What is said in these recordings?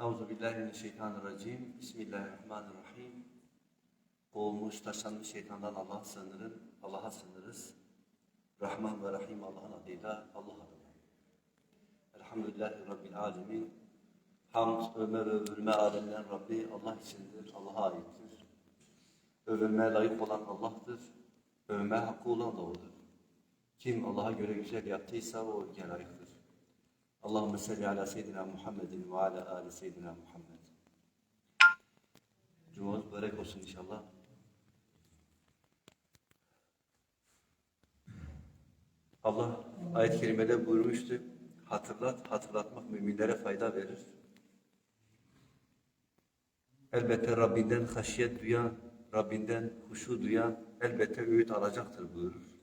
Euzu billahi mineşşeytanirracim. Bismillahirrahmanirrahim. Kovulmuş, taşlanmış şeytandan Allah'a sığınırım. Allah'a sığınırız. Rahman ve Rahim Allah'ın adıyla Allah adına. Elhamdülillahi Rabbil alemin. Hamd, öme ve övülme alemlerin Rabbi Allah içindir, Allah'a aittir. Övülmeye layık olan Allah'tır. Övme hakkı olan da O'dur. Kim Allah'a göre güzel yaptıysa o ülke layıktır. Allahümme salli ala seyyidina Muhammedin ve ala ali seyyidina Muhammed. Cumhuriyet mübarek olsun inşallah. Allah ayet-i kerimede buyurmuştu. Hatırlat, hatırlatmak müminlere fayda verir. Elbette Rabbinden haşyet duyan, Rabbinden huşu duyan elbette öğüt alacaktır buyurur.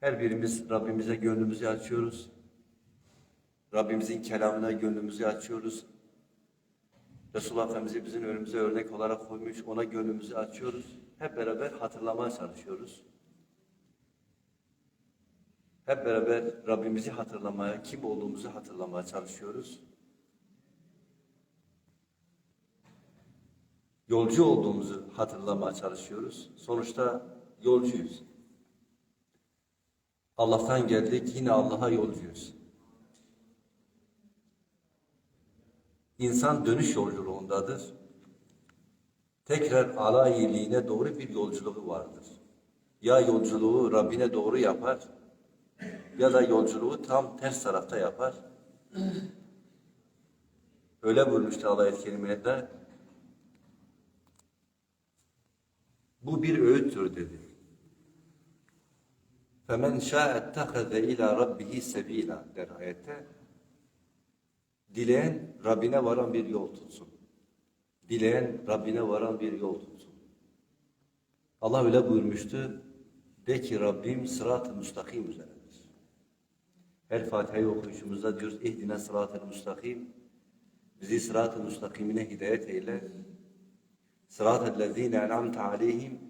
Her birimiz Rabbimize gönlümüzü açıyoruz. Rabbimizin kelamına gönlümüzü açıyoruz. Resulullah Efendimiz'i bizim önümüze örnek olarak koymuş, ona gönlümüzü açıyoruz. Hep beraber hatırlamaya çalışıyoruz. Hep beraber Rabbimizi hatırlamaya, kim olduğumuzu hatırlamaya çalışıyoruz. Yolcu olduğumuzu hatırlamaya çalışıyoruz. Sonuçta yolcuyuz. Allah'tan geldik, yine Allah'a yolcuyuz. İnsan dönüş yolculuğundadır. Tekrar ala iyiliğine doğru bir yolculuğu vardır. Ya yolculuğu Rabbine doğru yapar, ya da yolculuğu tam ters tarafta yapar. Öyle buyurmuştu Allah ayet-i kerimede. Bu bir öğüttür dedi. فَمَنْ شَاءَ اتَّخَذَ اِلَى رَبِّهِ سَب۪يلًا der ayette. Dileyen Rabbine varan bir yol tutsun. Dileyen Rabbine varan bir yol tutsun. Allah öyle buyurmuştu. De ki Rabbim sırat-ı müstakim üzeredir. Her Fatiha'yı okuyuşumuzda diyoruz ihdine sırat-ı müstakim. Bizi sırat-ı müstakimine hidayet eyle. Sırat-ı lezine en'amte aleyhim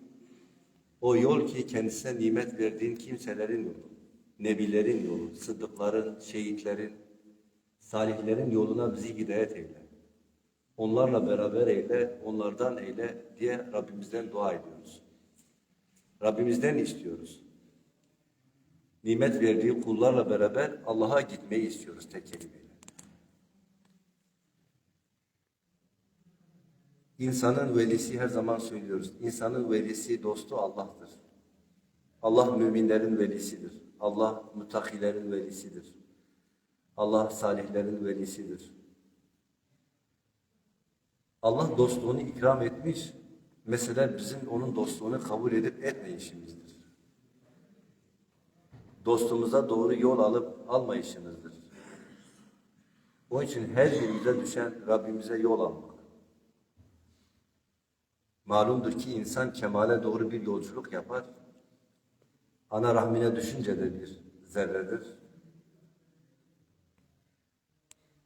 o yol ki kendisine nimet verdiğin kimselerin yolu, nebilerin yolu, sıddıkların, şehitlerin, salihlerin yoluna bizi hidayet eyle. Onlarla beraber eyle, onlardan eyle diye Rabbimizden dua ediyoruz. Rabbimizden istiyoruz. Nimet verdiği kullarla beraber Allah'a gitmeyi istiyoruz tek kelimeyle. İnsanın velisi her zaman söylüyoruz. İnsanın velisi, dostu Allah'tır. Allah müminlerin velisidir. Allah mütakilerin velisidir. Allah salihlerin velisidir. Allah dostluğunu ikram etmiş. Mesele bizim onun dostluğunu kabul edip etmeyişimizdir. Dostumuza doğru yol alıp almayışımızdır. Onun için her birimize düşen Rabbimize yol almak. Malumdur ki insan kemale doğru bir yolculuk yapar. Ana rahmine düşünce de bir zerredir.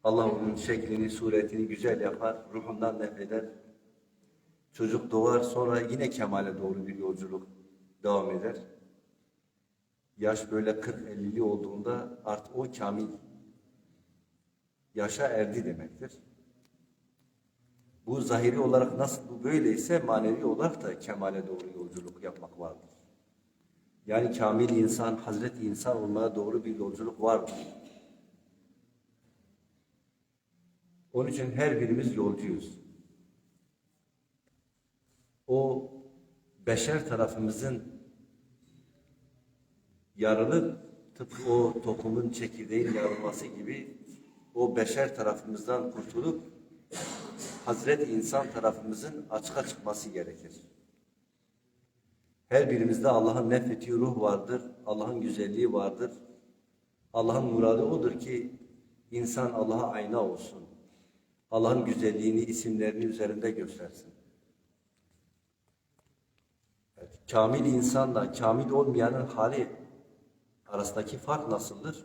Allah onun şeklini, suretini güzel yapar, ruhundan nefreder. Çocuk doğar, sonra yine kemale doğru bir yolculuk devam eder. Yaş böyle 40-50'li olduğunda artık o kamil yaşa erdi demektir. Bu zahiri olarak nasıl bu böyleyse manevi olarak da kemale doğru yolculuk yapmak vardır. Yani kamil insan, Hazreti insan olmaya doğru bir yolculuk vardır. Onun için her birimiz yolcuyuz. O beşer tarafımızın yarılıp tıpkı o tohumun çekirdeğin yarılması gibi o beşer tarafımızdan kurtulup Hazreti insan tarafımızın açığa çıkması gerekir. Her birimizde Allah'ın nefrettiği ruh vardır, Allah'ın güzelliği vardır. Allah'ın muradı odur ki insan Allah'a ayna olsun. Allah'ın güzelliğini, isimlerini üzerinde göstersin. Evet, kamil insanla kamil olmayanın hali arasındaki fark nasıldır?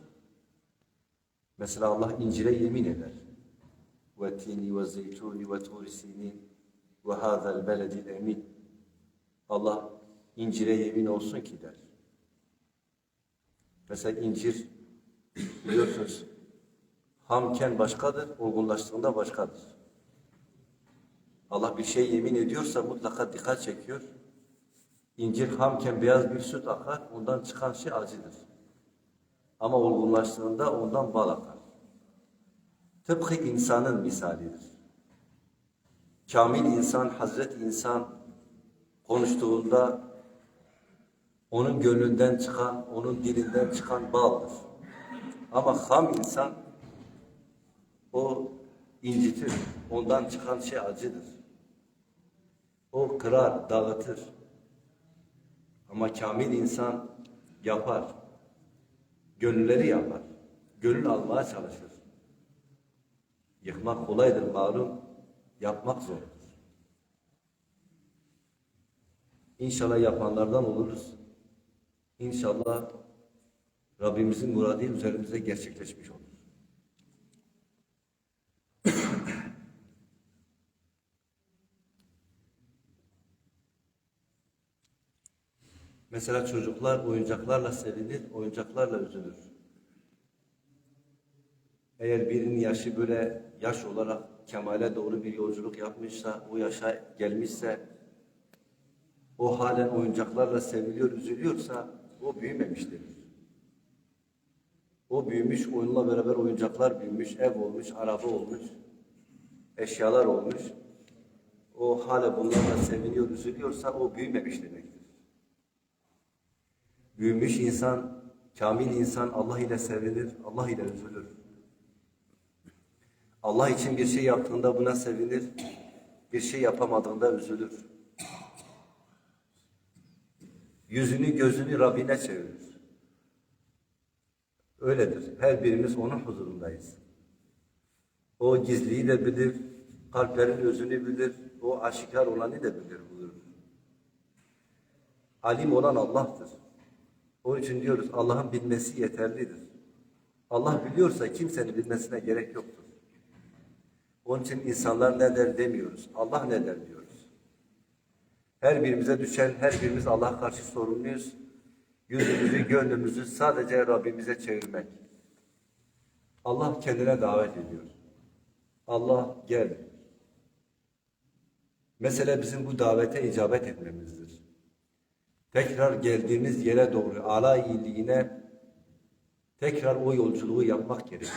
Mesela Allah incire yemin eder. وَالتِّينِ وَالزَّيْتُونِ وَتُورِ سِينِينَ وَهَذَا الْبَلَدِ الْاَمِينَ Allah incire yemin olsun ki der. Mesela incir biliyorsunuz Hamken başkadır, olgunlaştığında başkadır. Allah bir şey yemin ediyorsa mutlaka dikkat çekiyor. İncir hamken beyaz bir süt akar, ondan çıkan şey acıdır. Ama olgunlaştığında ondan bal akar. Tıpkı insanın misalidir. Kamil insan, Hazreti insan konuştuğunda onun gönlünden çıkan, onun dilinden çıkan baldır. Ama ham insan o incitir. Ondan çıkan şey acıdır. O kırar, dağıtır. Ama kamil insan yapar. Gönülleri yapar. Gönül almaya çalışır. Yıkmak kolaydır malum, yapmak zordur. İnşallah yapanlardan oluruz. İnşallah Rabbimizin muradı üzerimize gerçekleşmiş olur. Mesela çocuklar oyuncaklarla sevinir, oyuncaklarla üzülür. Eğer birinin yaşı böyle yaş olarak kemale doğru bir yolculuk yapmışsa, o yaşa gelmişse, o halen oyuncaklarla seviliyor, üzülüyorsa o büyümemiştir. O büyümüş, onunla beraber oyuncaklar büyümüş, ev olmuş, araba olmuş, eşyalar olmuş. O hala bunlarla seviniyor, üzülüyorsa o büyümemiş demektir. Büyümüş insan, kamil insan Allah ile sevinir, Allah ile üzülür. Allah için bir şey yaptığında buna sevinir, bir şey yapamadığında üzülür. Yüzünü gözünü Rabbine çevirir. Öyledir. Her birimiz onun huzurundayız. O gizliyi de bilir, kalplerin özünü bilir, o aşikar olanı da bilir buyurur. Alim olan Allah'tır. Onun için diyoruz Allah'ın bilmesi yeterlidir. Allah biliyorsa kimsenin bilmesine gerek yoktur. Onun için insanlar ne der demiyoruz. Allah ne der diyoruz. Her birimize düşen, her birimiz Allah'a karşı sorumluyuz. Yüzümüzü, gönlümüzü sadece Rabbimize çevirmek. Allah kendine davet ediyor. Allah gel. Mesele bizim bu davete icabet etmemizdir. Tekrar geldiğimiz yere doğru, ala iyiliğine tekrar o yolculuğu yapmak gerekir.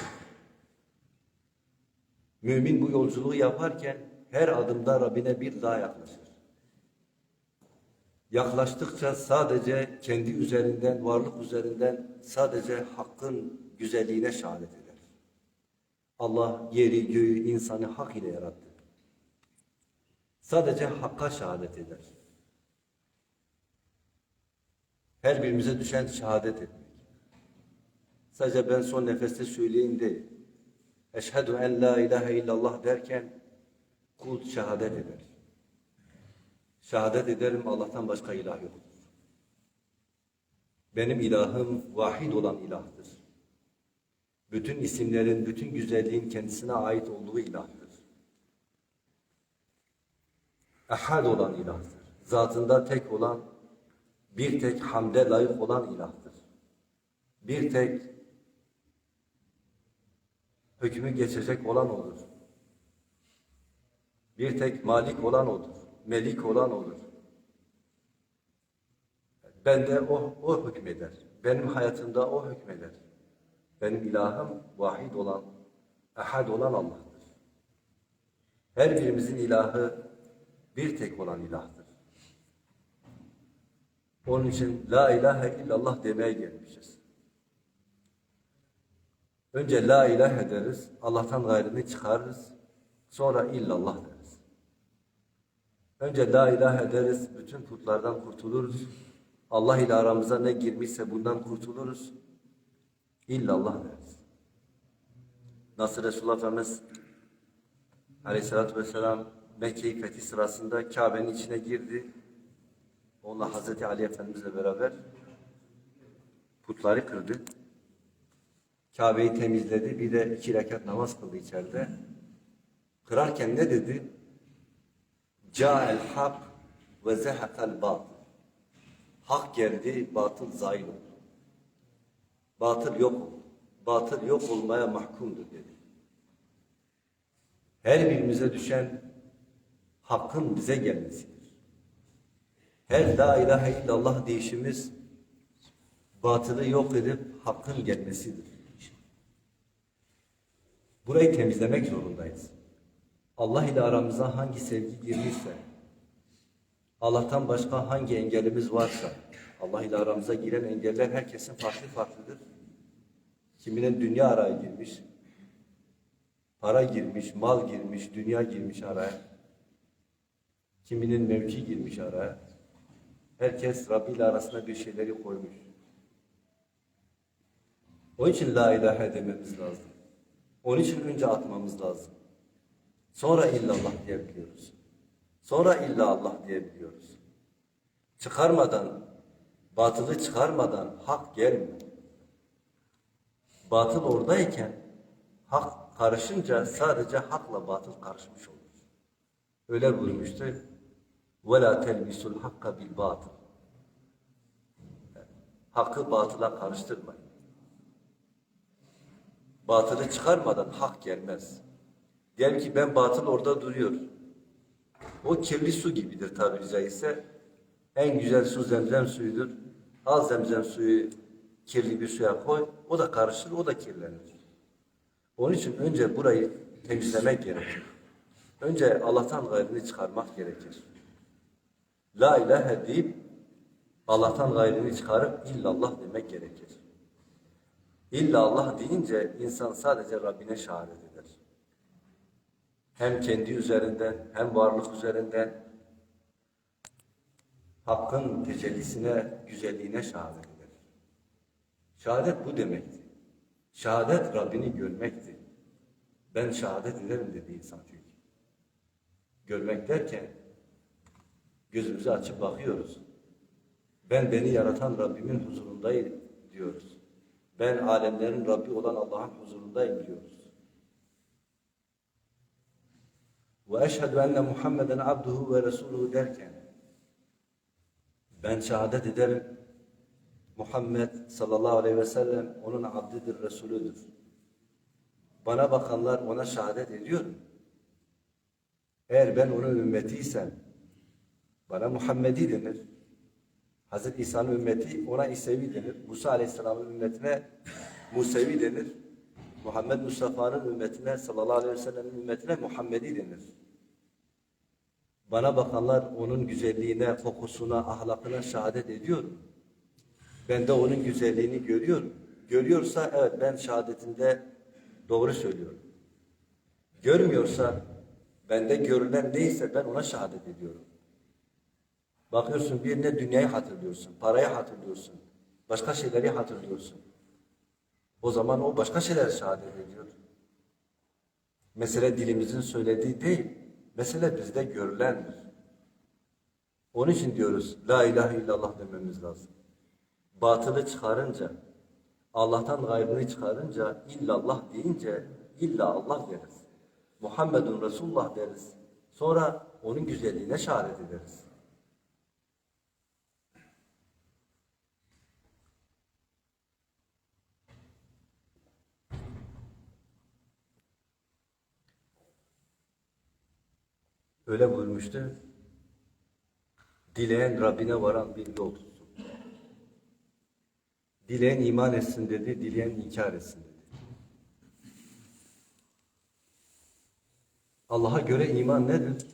Mümin bu yolculuğu yaparken her adımda Rabbine bir daha yaklaşır. Yaklaştıkça sadece kendi üzerinden, varlık üzerinden sadece hakkın güzelliğine şehadet eder. Allah yeri, göğü, insanı hak ile yarattı. Sadece hakka şehadet eder. Her birimize düşen şehadet etmek. Sadece ben son nefeste söyleyeyim değil. Eşhedü en la ilahe illallah derken kul şehadet eder. Şehadet ederim Allah'tan başka ilah yoktur. Benim ilahım vahid olan ilahtır. Bütün isimlerin, bütün güzelliğin kendisine ait olduğu ilahtır. Ehad olan ilahtır. Zatında tek olan, bir tek hamde layık olan ilahtır. Bir tek hükmü geçecek olan odur. Bir tek malik olan odur. Melik olan odur. Bende o, o hükmeder. Benim hayatımda o hükmeder. Benim ilahım vahid olan, ehad olan Allah'tır. Her birimizin ilahı bir tek olan ilahtır. Onun için la ilahe illallah demeye gelmişiz. Önce la ilahe deriz, Allah'tan gayrını çıkarırız. Sonra illallah deriz. Önce la ilahe deriz, bütün putlardan kurtuluruz. Allah ile aramıza ne girmişse bundan kurtuluruz. İllallah deriz. Nasıl Resulullah Efendimiz Aleyhisselatü Vesselam Mekke-i Fethi sırasında Kabe'nin içine girdi. Onunla Hazreti Ali Efendimizle beraber putları kırdı. Kabe'yi temizledi. Bir de iki rekat namaz kıldı içeride. Kırarken ne dedi? Ca'el hak ve zehakal batıl. Hak geldi, batıl zail oldu. Batıl yok. Batıl yok olmaya mahkumdur dedi. Her birimize düşen hakkın bize gelmesidir. Her la ilahe illallah deyişimiz batılı yok edip hakkın gelmesidir. Burayı temizlemek zorundayız. Allah ile aramıza hangi sevgi girmişse, Allah'tan başka hangi engelimiz varsa, Allah ile aramıza giren engeller herkesin farklı farklıdır. Kiminin dünya araya girmiş, para girmiş, mal girmiş, dünya girmiş araya. Kiminin mevki girmiş araya. Herkes Rabbi ile arasına bir şeyleri koymuş. Onun için la ilahe dememiz lazım. Onun için önce atmamız lazım. Sonra illallah diyebiliyoruz. Sonra illa Allah diyebiliyoruz. Çıkarmadan, batılı çıkarmadan hak gelmiyor. Batıl oradayken hak karışınca sadece hakla batıl karışmış olur. Öyle buyurmuştu. وَلَا تَلْبِسُ الْحَقَّ بِالْبَاطِلِ Hakkı batıla karıştırmayın. Batılı çıkarmadan hak gelmez. Diyelim ki ben batıl orada duruyor. O kirli su gibidir tabiri caizse. En güzel su zemzem suyudur. Al zemzem suyu kirli bir suya koy. O da karışır, o da kirlenir. Onun için önce burayı temizlemek gerekir. Önce Allah'tan gayrını çıkarmak gerekir. La ilahe deyip Allah'tan gayrını çıkarıp illallah demek gerekir. İllallah deyince insan sadece Rabbine şehadet eder. Hem kendi üzerinden hem varlık üzerinden Hakkın tecellisine, güzelliğine şehadet eder. Şehadet bu demekti. Şehadet Rabbini görmekti. Ben şehadet ederim dedi insan çünkü. Görmek derken gözümüzü açıp bakıyoruz. Ben beni yaratan Rabbimin huzurundayım diyoruz. Ben alemlerin Rabbi olan Allah'ın huzurundayım diyoruz. Ve eşhedü enne Muhammeden abduhu ve resuluhu derken ben şehadet ederim Muhammed sallallahu aleyhi ve sellem onun abdidir, Resulüdür. Bana bakanlar ona şehadet ediyor. Eğer ben onun ümmetiysem bana Muhammedi denir. Hazreti İsa'nın ümmeti ona İsevi denir. Musa Aleyhisselam'ın ümmetine Musevi denir. Muhammed Mustafa'nın ümmetine sallallahu aleyhi ve sellem'in ümmetine Muhammedi denir. Bana bakanlar onun güzelliğine, kokusuna, ahlakına şehadet ediyor. Ben de onun güzelliğini görüyorum. Görüyorsa evet ben şehadetinde doğru söylüyorum. Görmüyorsa bende görülen neyse ben ona şehadet ediyorum. Bakıyorsun birine dünyayı hatırlıyorsun, parayı hatırlıyorsun, başka şeyleri hatırlıyorsun. O zaman o başka şeyler şehadet ediyor. Mesele dilimizin söylediği değil, mesele bizde görülendir. Onun için diyoruz, La ilahe illallah dememiz lazım. Batılı çıkarınca, Allah'tan gayrını çıkarınca, illallah deyince, illa Allah deriz. Muhammedun Resulullah deriz. Sonra onun güzelliğine şehadet ederiz. Öyle buyurmuştu. Dileyen Rabbine varan bir yol tutsun. Dileyen iman etsin dedi, dileyen inkar etsin dedi. Allah'a göre iman nedir?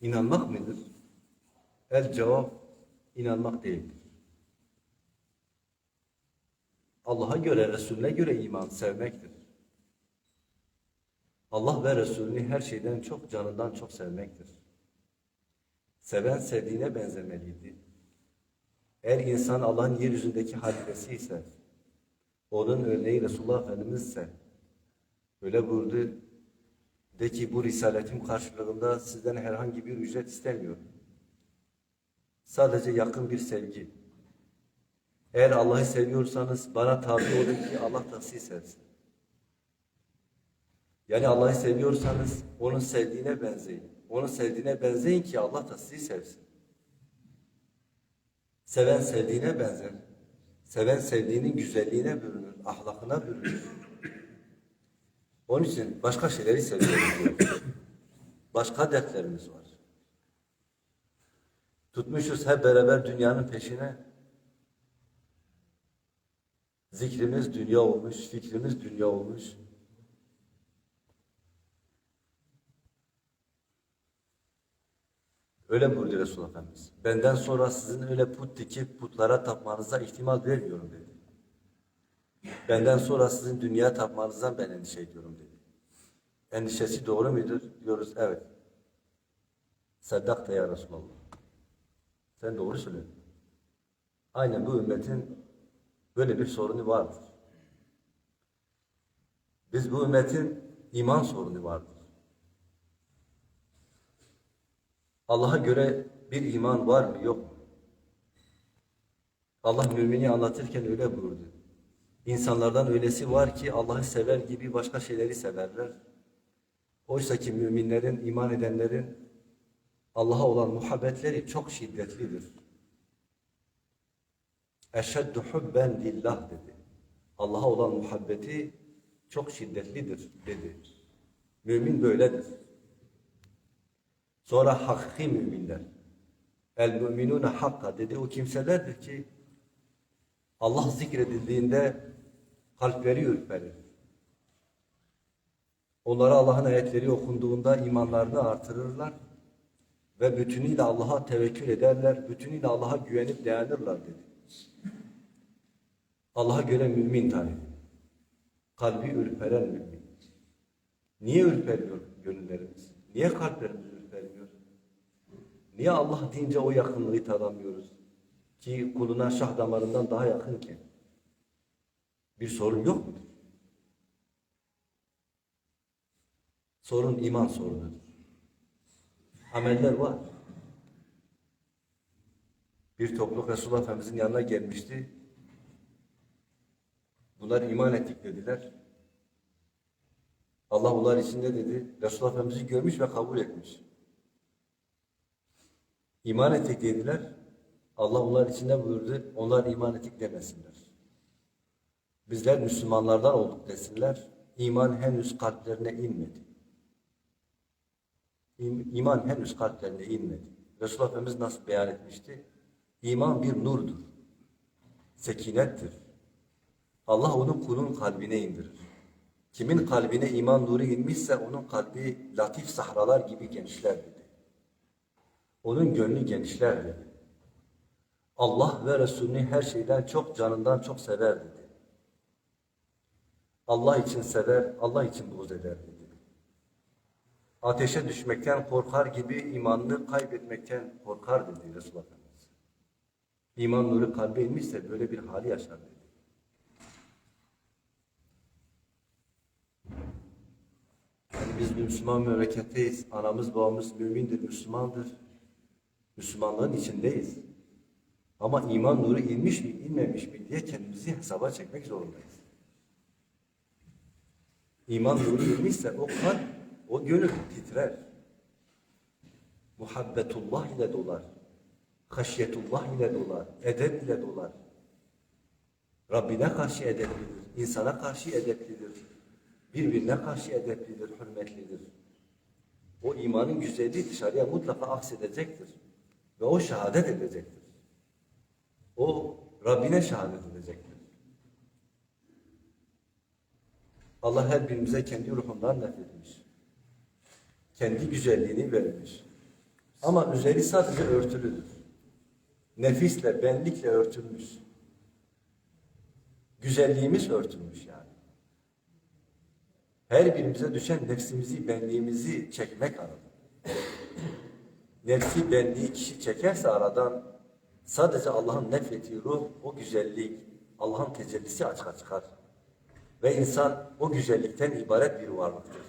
İnanmak mıdır? El cevap inanmak değildir. Allah'a göre, Resulüne göre iman sevmektir. Allah ve Resulünü her şeyden çok, canından çok sevmektir. Seven sevdiğine benzemeliydi. Eğer insan Allah'ın yeryüzündeki halifesi ise, onun örneği Resulullah Efendimiz ise, öyle buyurdu, de ki bu risaletim karşılığında sizden herhangi bir ücret istemiyorum. Sadece yakın bir sevgi. Eğer Allah'ı seviyorsanız bana tabi olun ki Allah da sizi. Yani Allah'ı seviyorsanız onun sevdiğine benzeyin. Onun sevdiğine benzeyin ki Allah da sizi sevsin. Seven sevdiğine benzer. Seven sevdiğinin güzelliğine bürünür, ahlakına bürünür. Onun için başka şeyleri seviyoruz. başka dertlerimiz var. Tutmuşuz hep beraber dünyanın peşine. Zikrimiz dünya olmuş, fikrimiz dünya olmuş. Öyle buyurdu Resulullah Efendimiz. Benden sonra sizin öyle put dikip putlara tapmanıza ihtimal vermiyorum dedi. Benden sonra sizin dünya tapmanızdan ben endişe ediyorum dedi. Endişesi doğru mudur? Diyoruz evet. Saddakta ya Resulallah. Sen doğru söylüyorsun. Aynen bu ümmetin böyle bir sorunu vardır. Biz bu ümmetin iman sorunu vardır. Allah'a göre bir iman var mı yok mu? Allah mümini anlatırken öyle buyurdu. İnsanlardan öylesi var ki Allah'ı sever gibi başka şeyleri severler. Oysa ki müminlerin, iman edenlerin Allah'a olan muhabbetleri çok şiddetlidir. Eşeddu hubben lillah dedi. Allah'a olan muhabbeti çok şiddetlidir dedi. Mümin böyledir. Sonra hakiki müminler. El müminune hakka dedi. O kimselerdir ki Allah zikredildiğinde kalpleri ürperir. Onlara Allah'ın ayetleri okunduğunda imanlarını artırırlar ve bütünüyle Allah'a tevekkül ederler, bütünüyle Allah'a güvenip dayanırlar dedi. Allah'a göre mümin tarifi. Kalbi ürperen mümin. Niye ürperiyor gönüllerimiz? Niye kalplerimiz? Niye Allah deyince o yakınlığı tadamıyoruz? Ki kuluna şah damarından daha yakınken. Bir sorun yok mudur? Sorun iman sorunudur. Ameller var. Bir topluluk Resulullah Efendimizin yanına gelmişti. Bunlar iman ettik dediler. Allah onlar için ne dedi? Resulullah Efendimiz'i görmüş ve kabul etmiş. İman ettik dediler. Allah onlar için ne buyurdu? Onlar iman ettik demesinler. Bizler Müslümanlardan olduk desinler. İman henüz kalplerine inmedi. İm- İman henüz kalplerine inmedi. Resulullah Efendimiz nasıl beyan etmişti? İman bir nurdur. Sekinettir. Allah onun kulun kalbine indirir. Kimin kalbine iman nuru inmişse onun kalbi latif sahralar gibi genişler dedi. Onun gönlü genişler dedi. Allah ve Resulünü her şeyden çok canından çok sever dedi. Allah için sever, Allah için buğz eder dedi. Ateşe düşmekten korkar gibi imanını kaybetmekten korkar dedi Resulullah Efendimiz. İman nuru kalbe inmişse böyle bir hali yaşar dedi. Yani biz Müslüman memleketteyiz. Anamız babamız mümindir, Müslümandır. Müslümanlığın içindeyiz. Ama iman nuru inmiş mi, inmemiş mi diye kendimizi hesaba çekmek zorundayız. İman nuru inmişse o kalp, o gönül titrer. Muhabbetullah ile dolar. Haşyetullah ile dolar. Edep ile dolar. Rabbine karşı edeplidir. insana karşı edeplidir. Birbirine karşı edeplidir, hürmetlidir. O imanın güzelliği dışarıya mutlaka aksedecektir. Ve o şehadet edecektir. O Rabbine şehadet edecektir. Allah her birimize kendi ruhundan nefretmiş. Kendi güzelliğini vermiş. Ama üzeri sadece örtülüdür. Nefisle, benlikle örtülmüş. Güzelliğimiz örtülmüş yani. Her birimize düşen nefsimizi, benliğimizi çekmek arada. Nefsi, benliği kişi çekerse aradan sadece Allah'ın nefrettiği ruh, o güzellik, Allah'ın tecellisi açığa çıkar. Ve insan o güzellikten ibaret bir varlıktır.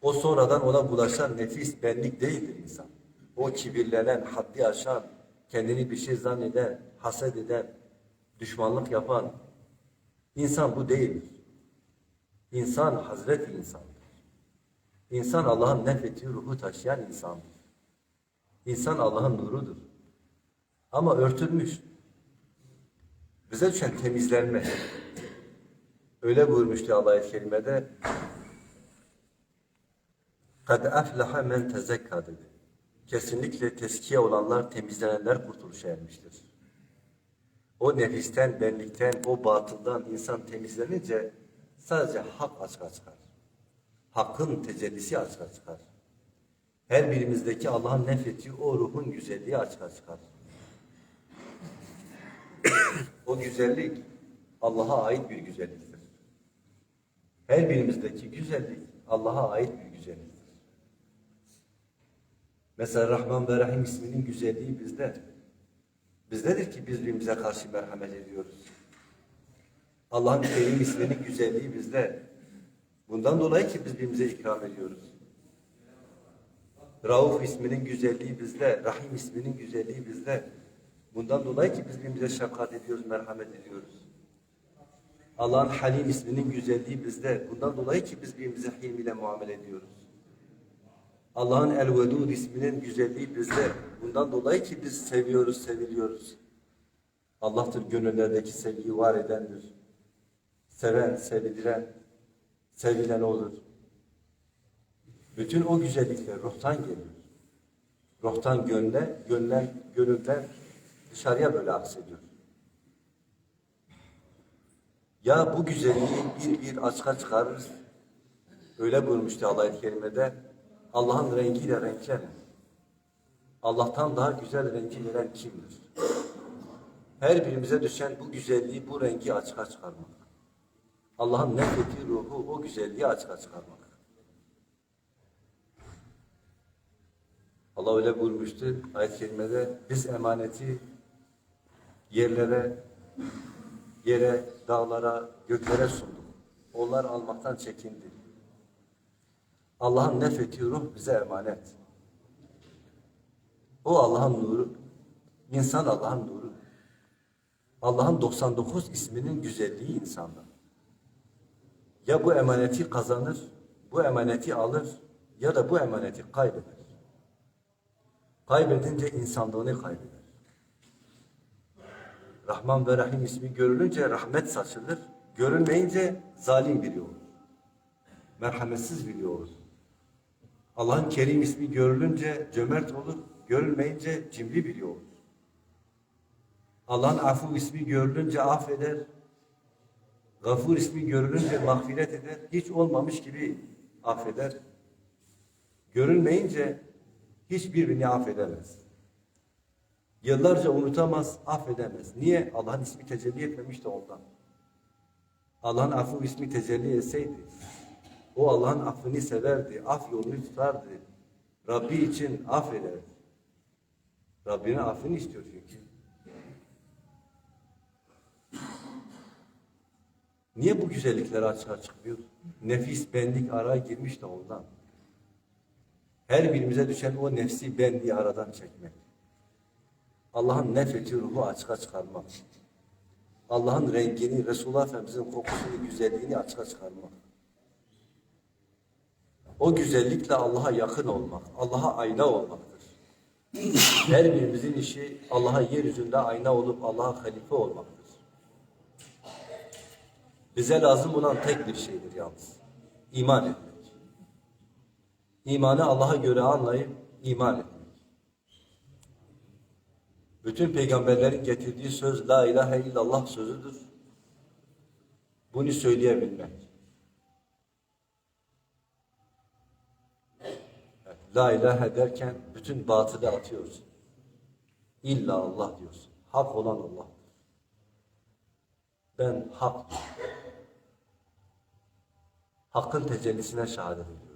O sonradan ona bulaşan nefis, benlik değildir insan. O kibirlenen, haddi aşan, kendini bir şey zanneden, haset eden, düşmanlık yapan insan bu değildir. İnsan Hazreti insandır. İnsan Allah'ın nefrettiği ruhu taşıyan insandır. İnsan Allah'ın nurudur. Ama örtülmüş. Bize düşen temizlenme. Öyle buyurmuştu Allah ayet-i kerimede. Kad aflaha men tezekka dedi. Kesinlikle teskiye olanlar, temizlenenler kurtuluşa ermiştir. O nefisten, benlikten, o batıldan insan temizlenince sadece hak açığa çıkar. Hakkın tecellisi açığa çıkar. Her birimizdeki Allah'ın nefrettiği o ruhun güzelliği açığa çıkar. o güzellik Allah'a ait bir güzelliktir. Her birimizdeki güzellik Allah'a ait bir güzelliktir. Mesela Rahman ve Rahim isminin güzelliği bizde. Bizdedir ki biz birbirimize karşı merhamet ediyoruz. Allah'ın Kerim isminin güzelliği bizde. Bundan dolayı ki biz birbirimize ikram ediyoruz. Rauf isminin güzelliği bizde, Rahim isminin güzelliği bizde. Bundan dolayı ki biz birbirimize şefkat ediyoruz, merhamet ediyoruz. Allah'ın Halim isminin güzelliği bizde. Bundan dolayı ki biz birbirimize hilm ile muamele ediyoruz. Allah'ın El-Vedud isminin güzelliği bizde. Bundan dolayı ki biz seviyoruz, seviliyoruz. Allah'tır gönüllerdeki sevgiyi var edendir. Seven, sevilen, sevilen olur. Bütün o güzellikler ruhtan geliyor. Ruhtan gönle, gönlen, gönülden dışarıya böyle aksediyor. Ya bu güzelliği bir bir açığa çıkarırız. Öyle buyurmuştu Allah ayet-i kerimede. Allah'ın rengiyle renkler. Allah'tan daha güzel rengi veren kimdir? Her birimize düşen bu güzelliği, bu rengi açığa çıkarmak. Allah'ın nefrettiği ruhu, o güzelliği açığa çıkarmak. Allah öyle buyurmuştu ayet-i kerimede. Biz emaneti yerlere, yere, dağlara, göklere sunduk. Onlar almaktan çekindi. Allah'ın nefrettiği ruh bize emanet. O Allah'ın nuru. İnsan Allah'ın nuru. Allah'ın 99 isminin güzelliği insanda. Ya bu emaneti kazanır, bu emaneti alır ya da bu emaneti kaybeder. Kaybedince insanlığını kaybeder. Rahman ve Rahim ismi görülünce rahmet saçılır, görülmeyince zalim biri olur. Merhametsiz biri olur. Allah'ın Kerim ismi görülünce cömert olur, görülmeyince cimri biri olur. Allah'ın Afu ismi görülünce affeder, Gafur ismi görülünce mağfiret eder, hiç olmamış gibi affeder. Görülmeyince hiçbirini affedemez. Yıllarca unutamaz, affedemez. Niye? Allah'ın ismi tecelli etmemiş de ondan. Allah'ın affı ismi tecelli etseydi, o Allah'ın affını severdi, af yolunu tutardı. Rabbi için affederdi. Rabbine affını istiyor çünkü. Niye bu güzellikler açığa çıkmıyor? Nefis, benlik araya girmiş de ondan. Her birimize düşen o nefsi benliği aradan çekmek. Allah'ın nefreti ruhu açığa çıkarmak. Allah'ın rengini, Resulullah Efendimiz'in kokusunu, güzelliğini açığa çıkarmak. O güzellikle Allah'a yakın olmak, Allah'a ayna olmaktır. Her birimizin işi Allah'a yeryüzünde ayna olup Allah'a halife olmaktır. Bize lazım olan tek bir şeydir yalnız. İman etmek. İmanı Allah'a göre anlayıp iman etmek. Bütün peygamberlerin getirdiği söz La ilahe illallah sözüdür. Bunu söyleyebilmek. La ilahe derken bütün batılı atıyorsun. İlla Allah diyorsun. Hak olan Allah'tır. Ben hak Hakkın tecellisine şehadet ediyorum.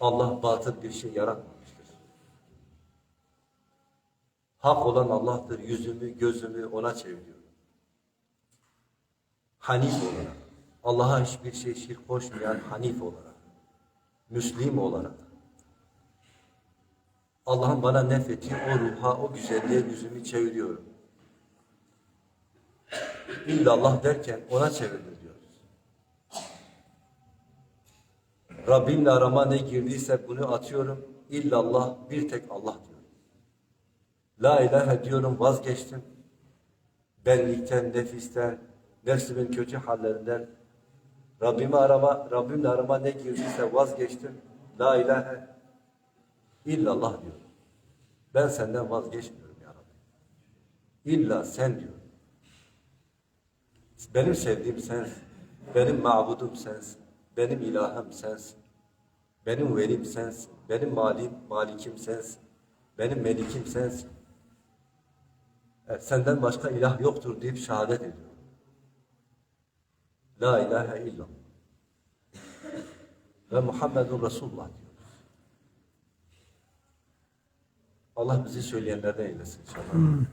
Allah batıl bir şey yaratmamıştır. Hak olan Allah'tır. Yüzümü, gözümü ona çeviriyorum. Hanif olarak. Allah'a hiçbir şey şirk koşmayan Hanif olarak. Müslim olarak. Allah'ın bana nefrettiği o ruha, o güzelliğe yüzümü çeviriyorum. İllallah derken ona çevirdir diyoruz. Rabbimle arama ne girdiyse bunu atıyorum. İllallah bir tek Allah diyorum. La ilahe diyorum vazgeçtim. Benlikten, nefisten, nefsimin kötü hallerinden Rabbimi arama, Rabbimle arama ne girdiyse vazgeçtim. La ilahe illallah diyor. Ben senden vazgeçmiyorum ya Rabbi. İlla sen diyor. Benim sevdiğim sensin. Benim mabudum sensin. Benim ilahım sensin. Benim velim sensin. Benim malim, malikim sensin. Benim melikim sensin. Evet, senden başka ilah yoktur deyip şehadet ediyor. La ilahe illallah. Ve Muhammedun Resulullah diyoruz. Allah bizi söyleyenlerden eylesin inşallah.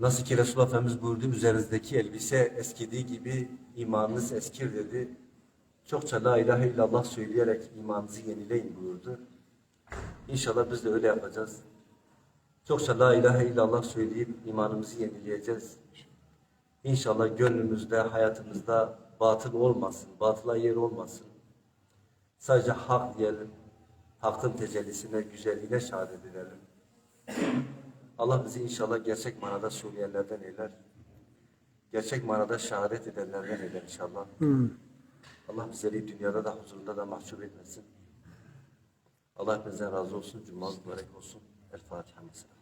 Nasıl ki Resulullah Efendimiz buyurdu, üzerinizdeki elbise eskidiği gibi imanınız eskir dedi. Çokça la ilahe illallah söyleyerek imanınızı yenileyin buyurdu. İnşallah biz de öyle yapacağız. Çokça la ilahe illallah söyleyip imanımızı yenileyeceğiz. İnşallah gönlümüzde, hayatımızda batıl olmasın, batıla yer olmasın. Sadece hak diyelim, hakkın tecellisine, güzelliğine şehadet edelim. Allah bizi inşallah gerçek manada söyleyenlerden eyler. Gerçek manada şehadet edenlerden eyler inşallah. Allah bizleri dünyada da huzurunda da mahcup etmesin. Allah hepinizden razı olsun. Cuma mübarek olsun. El Fatiha mesela.